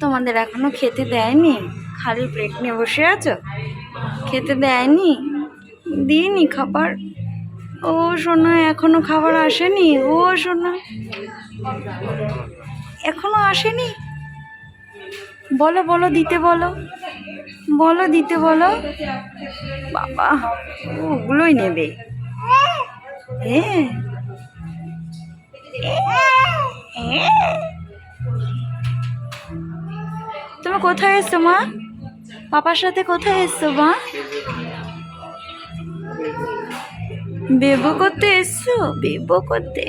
তোমাদের এখনও খেতে দেয়নি? খালি প্লেট নিয়ে বসে আছো? খেতে দেয়নি? দিইনি খাবার। ও সোনা এখনও খাবার আসেনি। ও সোনা এখনও আসেনি? বলো বলো, দিতে বলো। বলো, দিতে বলো। বাবা, ওগুলোই নেবে। হ্যাঁ। তুমি কোথায় এসছো, মা? পাপার সাথে কোথায় এসছো, মা? বেবো করতে এসছো? বেবো করতে?